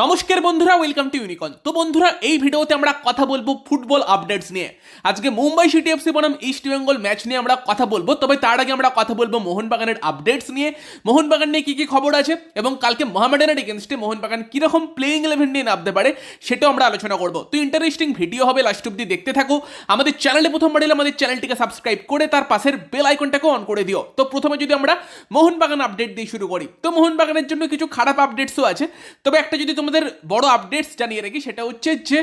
নমস্কার বন্ধুরা welcome to ইউনিকন তো বন্ধুরা, এই ভিডিওতে আমরা কথা বলব ফুটবল আপডেটস নিয়ে। আজকে মুম্বাই সিটি এফসি বনাম ইস্ট বেঙ্গল ম্যাচ নিয়ে আমরা কথা বলব। তবে তার আগে আমরা কথা বলব মোহনবাগানের আপডেটস নিয়ে। মোহনবাগান নিয়ে কি কি খবর আছে এবং কালকে মোহামেডানের এগেনস্টে মোহনবাগান কীরকম প্লেইং ইলেভেন নিয়ে নামতে পারে, সেটাও আমরা আলোচনা করব। তো ইন্টারেস্টিং ভিডিও হবে লাস্ট অব্দি দেখতে থাকো। আমাদের চ্যানেলে প্রথমবার এলে আমাদের চ্যানেলটিকে সাবস্ক্রাইব করে, তার পাশের বেল আইকনটাকে অন করে দিও। তো প্রথমে যদি আমরা মোহনবাগান আপডেট দিয়ে শুরু করি, তো মোহনবাগানের জন্য কিছু খারাপ আপডেটসও আছে। তবে একটা যদি তোমাদের বড় আপডেটস জানিয়ে রাখি, সেটা হচ্ছে যে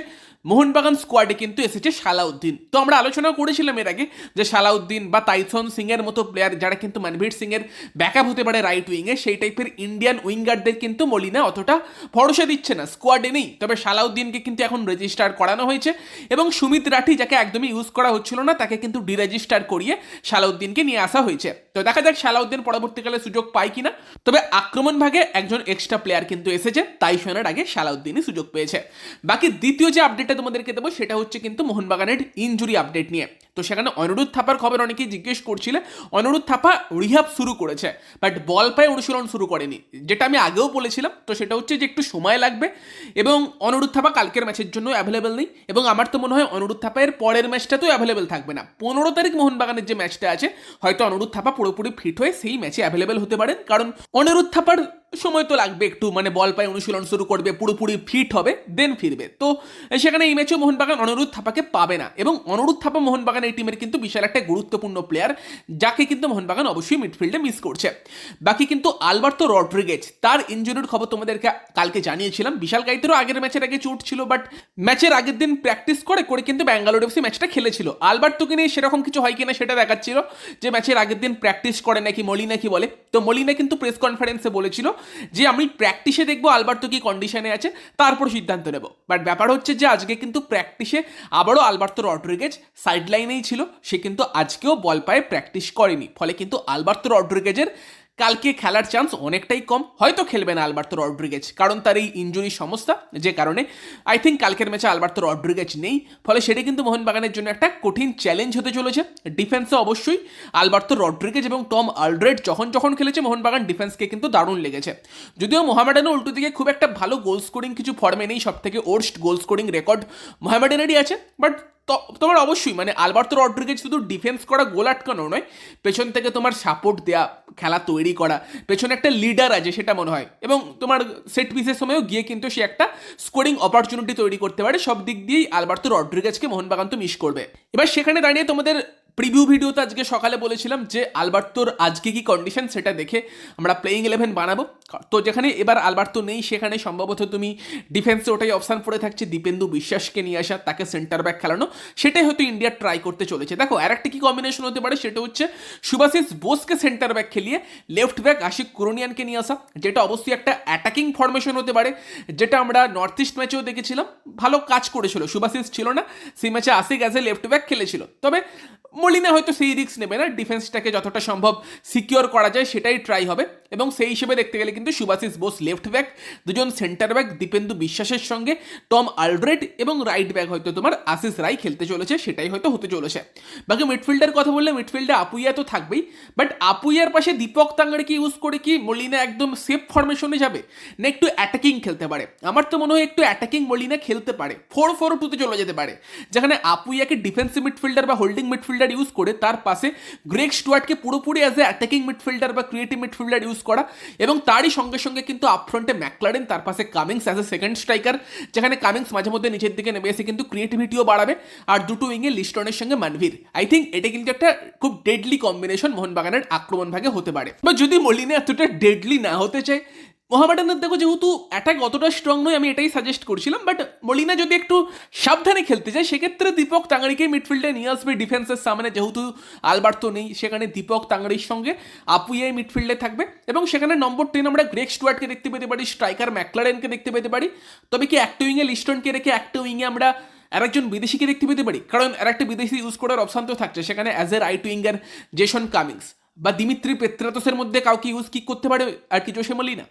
মোহনবাগান স্কোয়াডে কিন্তু এসেছে সালাউদ্দিন। তো আমরা আলোচনা করেছিলাম এর আগে যে সালাউদ্দিন বা তাইসন সিং এর মতো প্লেয়ার যারা কিন্তু মনভীর সিং এর ব্যাকআপ হতে পারে রাইট উইংয়ে সেই টাইপের ইন্ডিয়ান উইঙ্গারদের কিন্তু মলিনা অতটা ভরসা দিচ্ছে না স্কোয়াডে নেই। তবে সালাউদ্দিনকে কিন্তু এখন রেজিস্টার করানো হয়েছে এবং সুমিত রাঠি, যাকে একদমই ইউজ করা হচ্ছিল না, তাকে কিন্তু ডিরেজিস্টার করিয়ে সালাউদ্দিনকে নিয়ে আসা হয়েছে। তো দেখা যাক সালাউদ্দিন পরবর্তীকালে সুযোগ পায় কিনা। তবে আক্রমণ ভাগে একজন এক্সট্রা প্লেয়ার কিন্তু এসেছে তাই শোনার আগে সালাউদ্দিনই সুযোগ পেয়েছে। বাকি দ্বিতীয় যে আপডেটটা তোমাদেরকে দেবো, সেটা হচ্ছে কিন্তু মোহনবাগানের ইনজুরি আপডেট নিয়ে। তো সেখানে অনিরুদ্ধ থাপার খবর অনেকেই জিজ্ঞেস করছিলে, অনিরুদ্ধ থাপা রিহাব শুরু করেছে বাট বল পায়ে অনুশীলন শুরু করেনি। যেটা আমি আগেও বলেছিলাম, তো সেটা হচ্ছে যে একটু সময় লাগবে, এবং অনিরুদ্ধ থাপা কালকের ম্যাচের জন্য অ্যাভেলেবেল নেই, এবং আমার তো মনে হয় অনিরুদ্ধ থাপায়ের পরের ম্যাচটাতেও অ্যাভেলেবেল থাকবে না। পনেরো তারিখ মোহনবাগানের যে ম্যাচটা আছে, হয়তো অনিরুদ্ধ থাপা পুরোপুরি ফিট হয়ে সেই ম্যাচে অ্যাভেলেবেল হতে পারেন, কারণ অনিরুদ্ধ থাপার সময় তো লাগবে একটু মানে বল পায়ে অনুশীলন শুরু করবে, পুরোপুরি ফিট হবে দেন ফিরবে। তো সেখানে এই ম্যাচেও মোহনবাগান অনুরোধ থাপাকে পাবে না এবং অনুরোধ থাপা মোহনবাগান এই টিমের কিন্তু বিশাল একটা গুরুত্বপূর্ণ প্লেয়ার যাকে কিন্তু মোহনবাগান অবশ্যই মিডফিল্ডে মিস করছে। বাকি কিন্তু আলবার্তো রড্রিগেজ, তার ইঞ্জুরির খবর তোমাদেরকে কালকে জানিয়েছিলাম। বিশাল গাইতেরও আগের ম্যাচের আগে চোট ছিল বাট ম্যাচের আগের দিন প্র্যাকটিস করে করে কিন্তু ব্যাঙ্গালোর এফসি ম্যাচটা খেলেছিল। আলবার্তোকে নিয়ে সেরকম কিছু হয় কিনা সেটা দেখাচ্ছিল, যে ম্যাচের আগের দিন প্র্যাকটিস করে নাকি মলিনা কি বলে। তো মলিনা কিন্তু প্রেস কনফারেন্সে বলেছিল যে আমি প্র্যাকটিসে দেখব আলবার্তো কি কন্ডিশনে আছে, তারপর সিদ্ধান্ত নেব। বাট ব্যাপার হচ্ছে যে আজকে কিন্তু প্র্যাকটিসে আবারও আলবার্তো রড্রিগেজ সাইড লাইনেই ছিল, সে কিন্তু আজকেও বল পায়ে প্র্যাকটিস করেনি। ফলে কিন্তু আলবার্তো রড্রিগেজের কালকে খেলার চান্স অনেকটাই কম। হয়তো খেলবে না আলবার্তো রড্রিগেজ, কারণ তার এই ইঞ্জুরি সমস্যা, যে কারণে আই থিঙ্ক কালকের ম্যাচে আলবার্তো রড্রিগেজ নেই। ফলে সেটা কিন্তু মোহনবাগানের জন্য একটা কঠিন চ্যালেঞ্জ হতে চলেছে। ডিফেন্সে অবশ্যই আলবার্তো রড্রিগেজ এবং টম আলড্রেড যখন যখন খেলেছে, মোহনবাগান ডিফেন্সকে কিন্তু দারুণ লেগেছে। যদিও মোহামেডানের উল্টো দিকে খুব একটা ভালো গোল স্কোরিং কিছু ফর্মে নেই সব থেকে ওর্স্ট গোল স্কোরিং রেকর্ড মোহামেডানেরই আছে বাট তোমার অবশ্যই মানে আলবার্তো রড্রিগেজ শুধু ডিফেন্স করা গোল আটকানো নয়, পেছন থেকে তোমার সাপোর্ট দেয়া, খেলা তৈরি করা, পেছনে একটা লিডার আছে সেটা মনে হয়। এবং তোমার সেট পিসের সময়ও গিয়ে কিন্তু সে একটা স্কোরিং অপরচুনিটি তৈরি করতে পারে, সব দিক দিয়েই আলবার্তো রড্রিগেজকে মোহনবাগান তো মিস করবে। এবার সেখানে দাঁড়িয়ে তোমাদের প্রিভিউ ভিডিওতে আজকে সকালে বলেছিলাম যে, আলবার্তোর আজকে কি কন্ডিশন সেটা দেখে আমরা প্লেইং ইলেভেন বানাবো। তো যেখানে এবার আলবার্তো নেই, সেখানে সম্ভবত তুমি ডিফেন্সে ওটাই অপশান পড়ে থাকছে, দীপেন্দু বিশ্বাসকে নিয়ে আসা, তাকে সেন্টার ব্যাক খেলানো। সেটাই হয়তো ইন্ডিয়া ট্রাই করতে চলেছে। দেখো, আর একটা কি কম্বিনেশন হতে পারে, সেটা হচ্ছে সুভাশিস বোসকে সেন্টার ব্যাক খেলিয়ে লেফট ব্যাক আশিক কুরনিয়ানকে নিয়ে আসা, যেটা অবশ্যই একটা অ্যাটাকিং ফরমেশন হতে পারে, যেটা আমরা নর্থ ইস্ট ম্যাচেও দেখেছিলাম। ভালো কাজ করেছিল সুভাশিস ছিল না, সেই ম্যাচে Ashique as a left back খেলেছিল। তবে মলিনা হয়তো সেই রিস্ক নেবে না ডিফেন্সটাকে যতটা সম্ভব সিকিওর করা যায়, সেটাই ট্রাই হবে। এবং সেই হিসেবে দেখতে গেলে কিন্তু সুভাশিস বোস লেফট ব্যাক দুজন সেন্টার ব্যাক দীপেন্দু বিশ্বাসের সঙ্গে, টম আলড্রেড এবং রাইট ব্যাক হয়তো তোমার আশিস রাই খেলতে চলেছে, সেটাই হয়তো হতে চলেছে। বাকি মিডফিল্ডের কথা বললে মিডফিল্ডে আপুইয়া তো থাকবেই বাট আপুইয়ার পাশে দীপক তাঙ্গাড়কে ইউজ করে কি মলিনা একদম সেফ ফরমেশনে যাবে, না একটু অ্যাটাকিং খেলতে পারে? আমার তো মনে হয় একটু অ্যাটাকিং মলিনা খেলতে পারে ফোর ফোর টুতে চলে যেতে পারে, যেখানে আপুইয়াকে ডিফেন্সিভ মিডফিল্ডার বা হোল্ডিং মিডফিল্ডার ইউজ করে তার পাশে গ্রেক স্টুয়ার্টকে পুরোপুরি অ্যাজ এ অ্যাটাকিং মিডফিল্ডার বা ক্রিয়েটিভ মিডফিল্ডার ইউজ করা এবং তারই সঙ্গে সঙ্গে কিন্তু আপফ্রন্টে ম্যাকলারেন তার পাশে Cummings as a second striker যেখানে কামিংস মাঝে মধ্যে নিচের দিকে নেমে এসে কিন্তু ক্রিয়েটিভিটিও বাড়াবে। আর দুটো উইংয়ে লিস্টনের সঙ্গে মানভীর আই থিঙ্ক এটা কিন্তু একটা খুব ডেডলি কম্বিনেশন মোহনবাগানের আক্রমণ ভাগে হতে পারে। বা যদি মলিনে এতটা ডেডলি না হতে চায় মোহামেডানের দেখো যেহেতু অ্যাটাক অতটা স্ট্রং নয়, আমি এটাই সাজেস্ট করছিলাম বাট মলিনা যদি একটু সাবধানে খেলতে চায় সেক্ষেত্রে দীপক তাঙ্গাড়িকে মিডফিল্ডে নিয়ে আসবে ডিফেন্সের সামনে, যেহেতু আলবার্তো নেই, সেখানে দীপক তাঙ্গাড়ির সঙ্গে আপুইয়াই মিডফিল্ডে থাকবে, এবং সেখানে নম্বর টেন আমরা গ্রেক স্টুয়ার্টকে দেখতে পেতে পারি স্ট্রাইকার ম্যাকলারেনকে দেখতে পেতে পারি, তবে কি একটা উইংয়ে লিস্টনকে রেখে একটা উইংয়ে আমরা আর একজন বিদেশিকে দেখতে পেতে পারি? কারণ আর একটা বিদেশি ইউজ করার অপশান তো থাকছে, সেখানে as a right winger Jason Cummings বা দিমিত্রি পেত্রাতসের মধ্যে কাউকে ইউজ কি করতে পারে? আর কি জোসে মলিনা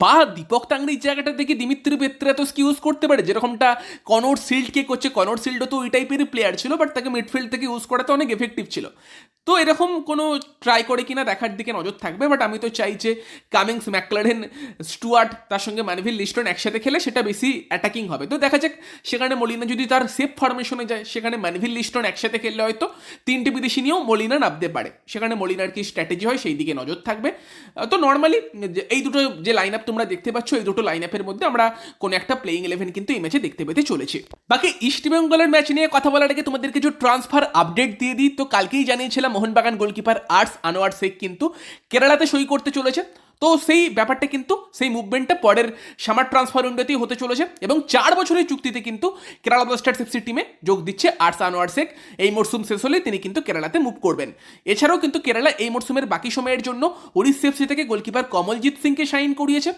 বা দীপক তাংরির জায়গাটা দেখি দিমিত্রি পেত্রাতস কি ইউজ করতে পারে? যেরকমটা কনর সিল্ডকে করছে। কনর সিল্ডও তো ওই টাইপেরই প্লেয়ার ছিল বাট তাকে মিডফিল্ড থেকে ইউজ করাতে অনেক এফেক্টিভ ছিল। তো এরকম কোনো ট্রাই করে কিনা দেখার দিকে নজর থাকবে বাট আমি তো চাই যে কামিংস ম্যাকলারেন স্টুয়ার্ট তার সঙ্গে ম্যানভিল লিস্টন একসাথে খেলে সেটা বেশি অ্যাটাকিং হবে। তো দেখা যাক, সেখানে মলিনা যদি তার সেফ ফরমেশনে যায়, সেখানে ম্যানভিল লিস্টন একসাথে খেললে হয়তো তিনটে বিদেশি নিয়েও মলিনা নামতে পারে। সেখানে মলিনার কি স্ট্র্যাটেজি হয় সেই দিকে নজর থাকবে। তো নর্মালি এই দুটো যে লাইন আপ তোমরা দেখতে পাচ্ছ, এই দুটো লাইন আপের মধ্যে আমরা কোনো একটা প্লেইং ইলেভেন কিন্তু এই ম্যাচে দেখতে পেতে চলেছি। বাকি ইস্ট বেঙ্গলের ম্যাচ নিয়ে কথা বলার আগে তোমাদের কিছু ট্রান্সফার আপডেট দিয়ে দিই। তো কালকেই জানিয়েছিলাম মোহনবাগান গোলকিপার আর্টস আনোয়ার শেখ কিন্তু কেরালাতে সই করতে চলেছে। তো সেই ব্যাপারটা কিন্তু সেই মুভমেন্টটা পরের সামার ট্রান্সফার উইন্ডোতেই হতে চলেছে এবং চার বছরের চুক্তিতে কিন্তু কেরালা ব্লাস্টার্স এফসি টিমে যোগ দিচ্ছে আর্টস আনোয়ার শেখ এই মরশুম শেষ হলে তিনি কিন্তু কেরালাতে মুভ করবেন। এছাড়াও কিন্তু কেরালা এই মরশুমের বাকি সময়ের জন্য উড়িষ্যা এফসি থেকে গোলকিপার কমলজিৎ সিংকে সাইন করিয়েছে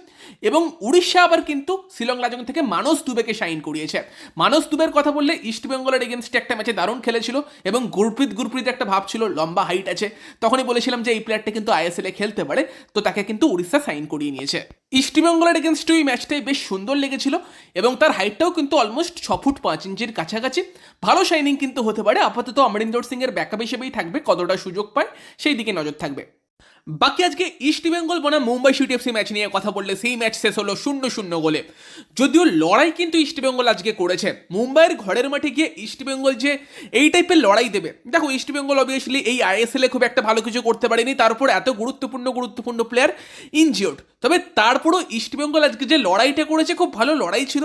এবং উড়িষ্যা আবার কিন্তু শিলং লাজং থেকে মানস দুবেকে সাইন করিয়েছে। মানস দুবের কথা বললে ইস্টবেঙ্গলের এগেনস্টে একটা ম্যাচে দারুণ খেলেছিল এবং গুরপ্রীত গুরপ্রীত একটা ভাব ছিল, লম্বা হাইট আছে। তখনই বলেছিলাম যে এই প্লেয়ারটা কিন্তু আইএসএল এ খেলতে পারে, তো তাকে কিন্তু উড়িষ্যা সাইন করিয়ে নিয়েছে। ইস্ট বেঙ্গলের এগেনস্টে ওই ম্যাচটাই বেশ সুন্দর লেগেছিল এবং তার হাইটটাও কিন্তু অলমোস্ট ছ ফুট পাঁচ ইঞ্চির কাছাকাছি। ভালো শাইনিং কিন্তু হতে পারে, আপাতত অমরিন্দর সিং এর ব্যাকআপ হিসেবেই থাকবে, কতটা সুযোগ পায়, সেই দিকে নজর থাকবে। বাকি আজকে ইস্ট বেঙ্গল বনাম মুম্বাই সিটি এফসি ম্যাচ নিয়ে কথা বললে সেই ম্যাচ শেষ হলো শূন্য শূন্য গোলে। যদিও লড়াই কিন্তু ইস্ট বেঙ্গল আজকে করেছে। মুম্বাইয়ের ঘরের মাঠে গিয়ে ইস্ট বেঙ্গল যে এই টাইপের লড়াই দেবে, দেখো ইস্ট বেঙ্গল অবভিয়াসলি এই আইএসএল এ খুব একটা ভালো কিছু করতে পারেনি তারপর এত গুরুত্বপূর্ণ গুরুত্বপূর্ণ প্লেয়ার ইনজিওর্ড তবে তারপরও ইস্ট বেঙ্গল আজকে যে লড়াইটা করেছে, খুব ভালো লড়াই ছিল।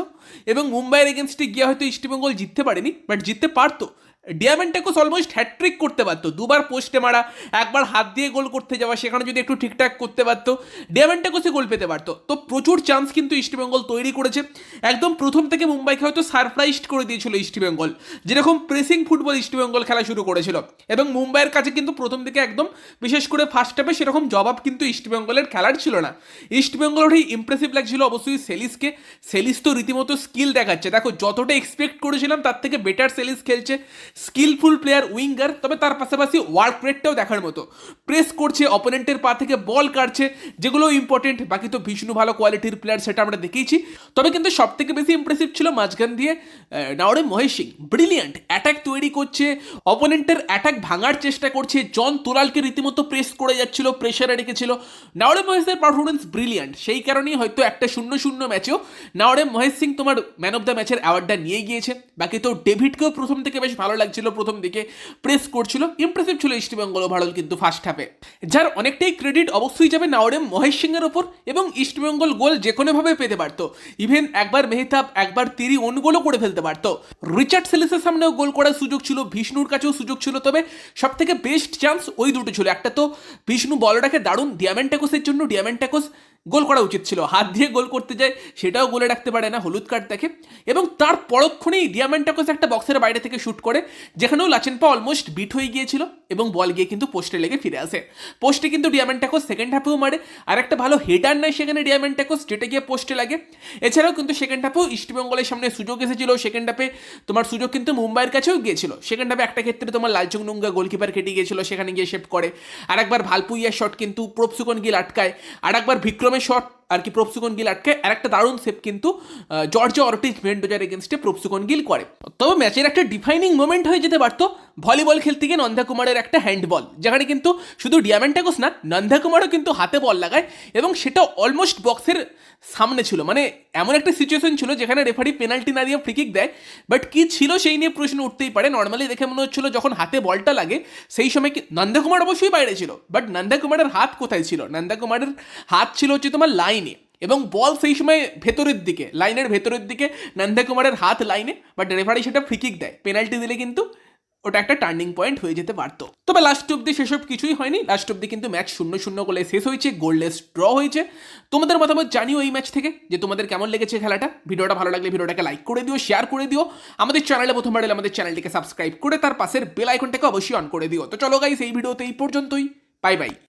এবং মুম্বাইয়ের এগেনস্টে গিয়ে হয়তো ইস্ট বেঙ্গল জিততে পারেনি বাট জিততে পারতো। ডিয়ামেন্টাকোস অলমোস্ট হ্যাট্রিক করতে পারতো। দুবার পোস্টে মারা, একবার হাত দিয়ে গোল করতে যাওয়া, সেখানে যদি একটু ঠিকঠাক করতে পারতো ডিয়ামেন্টাকোসে গোল পেতে পারতো। তো প্রচুর চান্স কিন্তু ইস্টবেঙ্গল তৈরি করেছে। একদম প্রথম থেকে মুম্বাইকে হয়তো সারপ্রাইজড করে দিয়েছিল ইস্টবেঙ্গল যেরকম প্রেসিং ফুটবল ইস্টবেঙ্গল খেলা শুরু করেছিল। এবং মুম্বাইয়ের কাছে কিন্তু প্রথম দিকে একদম, বিশেষ করে ফার্স্ট হাফে সেরকম জবাব কিন্তু ইস্টবেঙ্গলের খেলার ছিল না। ইস্টবেঙ্গল ওটাই ইমপ্রেসিভ লাগছিল অবশ্যই সেলিসকে। সেলিস তো রীতিমতো স্কিল দেখাচ্ছে। দেখো, যতটা এক্সপেক্ট করেছিলাম, তার থেকে বেটার সেলিস খেলছে। স্কিলফুল প্লেয়ার উইঙ্গার তবে তার পাশাপাশি ওয়ার্ক রেটটাও দেখার মতো। প্রেস করছে অপোনেন্টের পা থেকে বল কাটছে, যেগুলো ইম্পর্টেন্ট বাকি তো ভীষণ ভালো কোয়ালিটির প্লেয়ার সেটা আমরা দেখেইছি। তবে কিন্তু সব থেকে বেশি ইমপ্রেসিভ ছিল মাঝখান দিয়ে নাওরে মহেশ সিং। ব্রিলিয়ান্ট অ্যাটাক তৈরি করছে অপোনেন্টের অ্যাটাক ভাঙার চেষ্টা করছে। জন তোলালকে রীতিমতো প্রেস করে যাচ্ছিল প্রেশারে রেখেছিল। নাওরে মহেশের পারফরমেন্স ব্রিলিয়ান্ট সেই কারণেই হয়তো একটা শূন্য শূন্য ম্যাচেও নাওরে মহেশ সিং তোমার ম্যান অফ দ্য ম্যাচের অ্যাওয়ার্ডটা নিয়ে গিয়েছে। বাকি তো ডেভিডকেও প্রথম থেকে বেশ ভালো লাগছিল প্রথম দিকে প্রেস করছিল ইমপ্রেসিভ ছিল ইস্টবেঙ্গল ওভারঅল কিন্তু ফার্স্ট হাফে যার অনেকটাই ক্রেডিট অবশ্যই যাবে নাওরেম মহেশ সিংয়ের ওপর এবং ইস্টবেঙ্গল গোল যে কোনোভাবে পেতে পারতো। ইভেন একবার মেহতাব, একবার তিরি অন গোলও করে ফেলতে পারতো। রিচার্ড সেলিসের সামনেও গোল করার সুযোগ ছিল, বিষ্ণুর কাছেও সুযোগ ছিল, তবে সব থেকে বেস্ট চান্স ওই দুটো ছিল। একটা তো বিষ্ণু বলটাকে দারুণ ডিয়ামেন্টাকোসের জন্য ডিয়ামেন্টাকোস গোল করা উচিত ছিল। হাত দিয়ে গোল করতে যায়, সেটাও গোলে রাখতে পারে না, হলুদ কার্ড দেখে। এবং তার পরক্ষণেই ডিয়ামেন্টাকোস একটা বক্সের বাইরে থেকে শুট করে, যেখানেও লাচেনপা অলমোস্ট বিট হয়ে গিয়েছিল এবং বল গিয়ে কিন্তু পোস্টে লেগে ফিরে আসে। পোস্টে কিন্তু ডিয়ামেন্টাকোস সেকেন্ড হাফেও মারে, আর একটা ভালো হেডার নাই সেখানে ডিয়ামেন্টাকোস যেটা গিয়ে পোস্টে লাগে। এছাড়াও কিন্তু সেকেন্ড হাফেও ইস্টবেঙ্গলের সামনে সুযোগ এসেছিল সেকেন্ড হাফে তোমার সুযোগ কিন্তু মুম্বাইয়ের কাছেও গিয়েছিল। সেকেন্ড হাফে একটা ক্ষেত্রে তোমার লালচং নুঙ্গা গোলকিপার কেটে গিয়েছিল, সেখানে গিয়ে শেপ করে। আর একবার ভালপুইয়ার শট কিন্তু প্রপসুকন গিল আটকায়। আর একবার বিক্রমের শট আর কি প্রপসুকন গিল আটকে। আর একটা দারুণ সেভ কিন্তু জর্জ অর্টিজ ভেন্ডোজার এগেনস্টে প্রপসুকন গিল করে। তবে ম্যাচের একটা ডিফাইনিং মোমেন্ট হয়ে যেতে পারতো ভলিবল খেলতে গিয়ে নন্দা কুমারের একটা হ্যান্ডবল যেখানে কিন্তু শুধু ডিয়ামেন্টাকোস না নন্দা কুমারও কিন্তু হাতে বল লাগায় এবং সেটা অলমোস্ট বক্সের সামনে ছিল। মানে এমন একটা সিচুয়েশন ছিল যেখানে রেফারি পেনাল্টি না দিয়ে ফ্রিকিক দেয়। বাট কি ছিল সেই নিয়ে প্রশ্ন উঠতেই পারে। নর্মালি দেখে মনে হচ্ছিল যখন হাতে বলটা লাগে, সেই সময় কি নন্দকুমার অবশ্যই বাইরে ছিল। বাট নন্দকুমারের হাত কোথায় ছিল? নন্দকুমারের হাত ছিল হচ্ছে তোমার লাইনে এবং বল সেই সময় ভেতরের দিকে, লাইনের ভেতরের দিকে নন্দকুমারের হাত লাইনে বাট রেফারি সেটা ফ্রিকিক দেয়। পেনাল্টি দিলে কিন্তু ওটা একটা টার্নিং পয়েন্ট হয়ে যেতে পারতো। তবে লাস্ট অব্দি সেসব কিছুই হয়নি। লাস্ট অব্দি কিন্তু ম্যাচ শূন্য শূন্য গোলে শেষ হয়েছে গোল্ডলেস ড্র হয়েছে। তোমাদের মতামত জানিও এই ম্যাচ থেকে, যে তোমাদের কেমন লেগেছে খেলাটা। ভিডিওটা ভালো লাগলে ভিডিওটাকে লাইক করে দিও শেয়ার করে দিও। আমাদের চ্যানেলে প্রথমবার এলে আমাদের চ্যানেলটিকে সাবস্ক্রাইব করে তার পাশের বেল আইকনটাকে অবশ্যই অন করে দিও। তো চলো গাইস এই ভিডিওতে এই পর্যন্তই। Bye bye